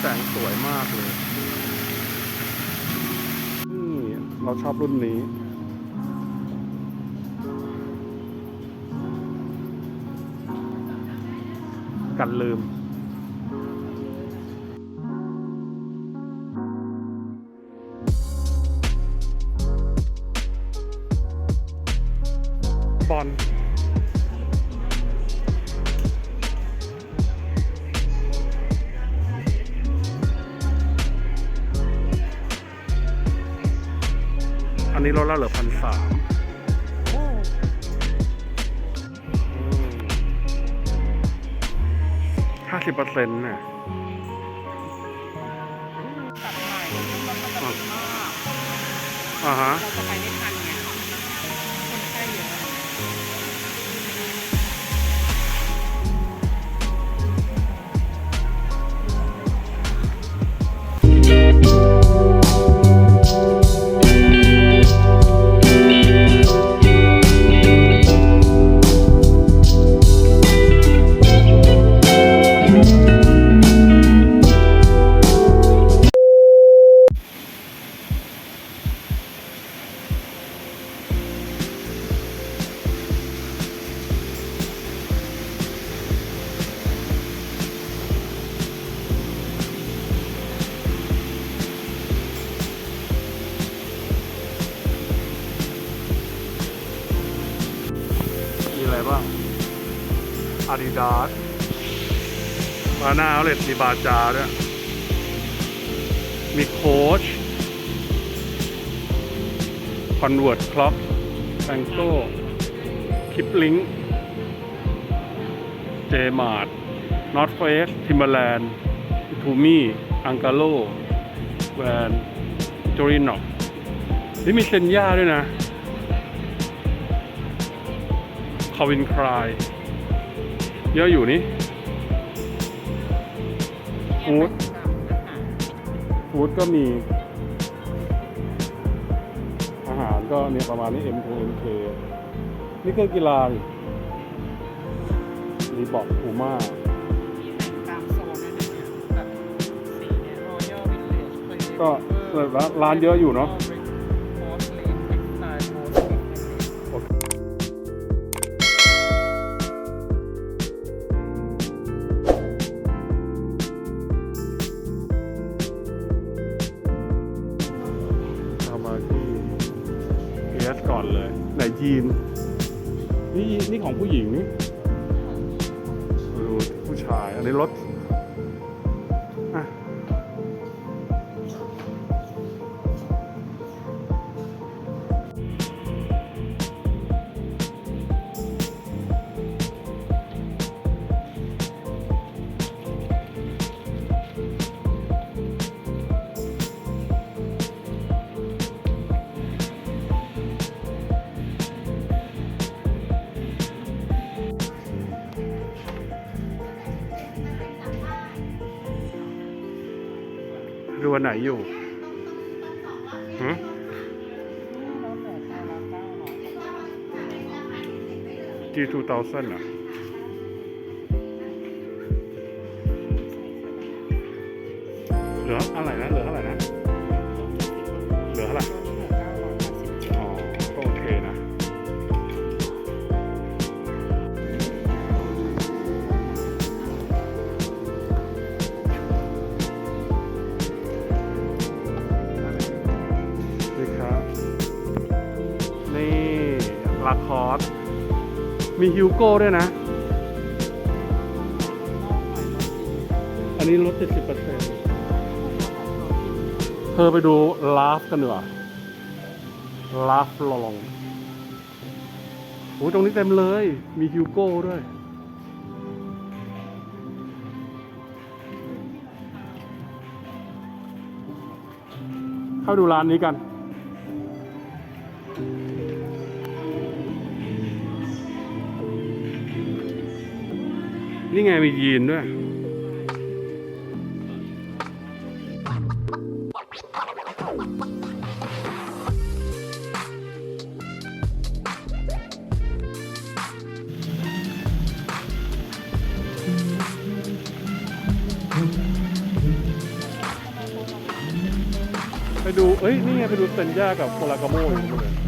แสงสวยมากเลย นี่เราชอบรุ่นนี้กันลืม บอล นนี้ลดแล้วเหลือพันสามห้าสิบเปอร์เซ็นต์น่ะตัดใหม่รถปกติมากอ่าฮะ เราจะไปไม่ทันไงคน Adidas มาหน้าเอาเลตมีบาจาด้วยมีโค้ชคอนเวิร์ตคล็อกแฟงโก้คลิปลิงเจมาร์ดนอตเฟสทิมเบอร์แลนด์ทูมี่ อังกาโล แวนจอรินอกนี่มีเซนย่าด้วยนะคาวินคลาย เยอะอยู่นี่ฟู้ดฟู้ดก็มี อาหารก็เนี่ยประมาณนี้ M2 MK นี่เครื่องกีฬาดิรีบอกพูม่าตามโซนนั่นเองแบบสีเนี่ย Royal Village Play ก็ร้านร้านเยอะอยู่เนาะ นี่นี่ของผู้หญิงนี่ดูผู้ชาย อันนี้รถ ไหนอยู่หืมแล้วแต่ตาเก้าร้อย G2000 อะเหลืออะไรนะ ลาคอสมีฮิวโก้ด้วยนะ อันนี้ลด 70%เธอไปดูลาฟกันดีกว่าลาฟลองโอ้ตรงนี้เต็มเลย มีฮิวโก้ด้วยเข้าดูร้านนี้กัน นี่ไงมียีนด้วย ไปดู เอ้ย นี่ไง ไปดูเซนญากับโคลากาโมอยู่เลย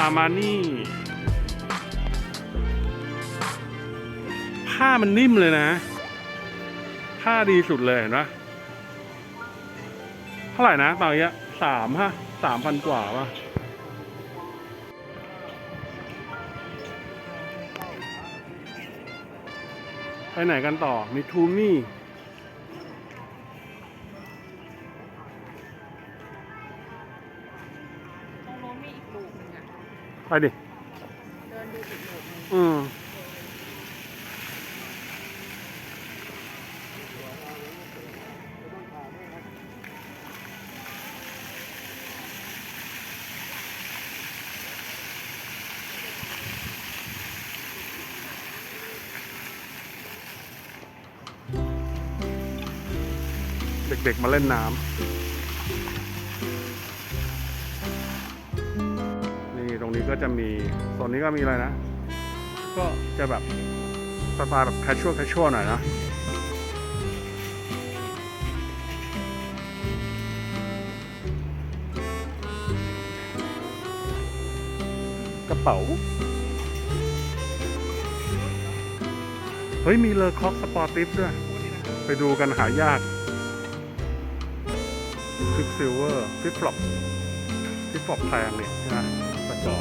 อามานี่ผ้ามันนิ่มเลยนะ ผ้าดีสุดเลยเห็นปะเท่าไหร่นะตอนนี้สามฮะสามพันกว่าป่ะไปไหนกันต่อ มีทูมี่ ไปดิ เดินดูอีกลูกหนึ่งอืมเด็กๆมาเล่นน้ำ ก็จะมีโซนนี้ก็มีอะไรนะ ก็จะแบบสไตล์แบบ casual casual หน่อยนะกระเป๋า เฮ้ย มีเลอคอกสปอร์ติฟด้วย ไปดูกันหายากคลิกซิลเวอร์ฟิปฟลอปฟิปฟลอปแพงเนี่ยนะ ประจอ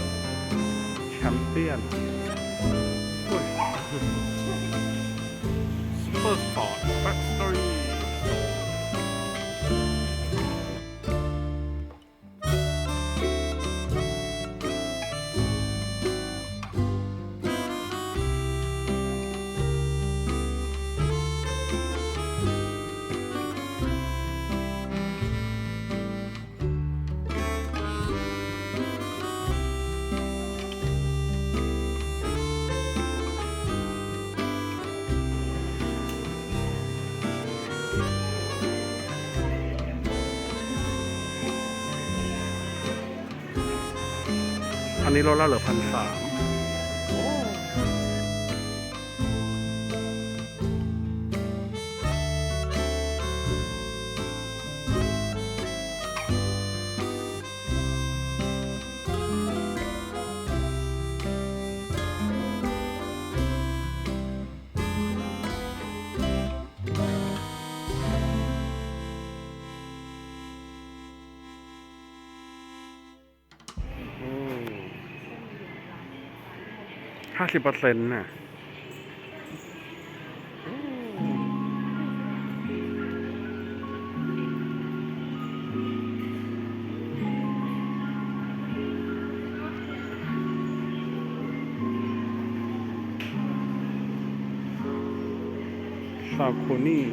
น อันนี้ลดแล้วเหลือพันสาม ห้าสิบเปอร์เซ็นต์น่ะซาโคนี่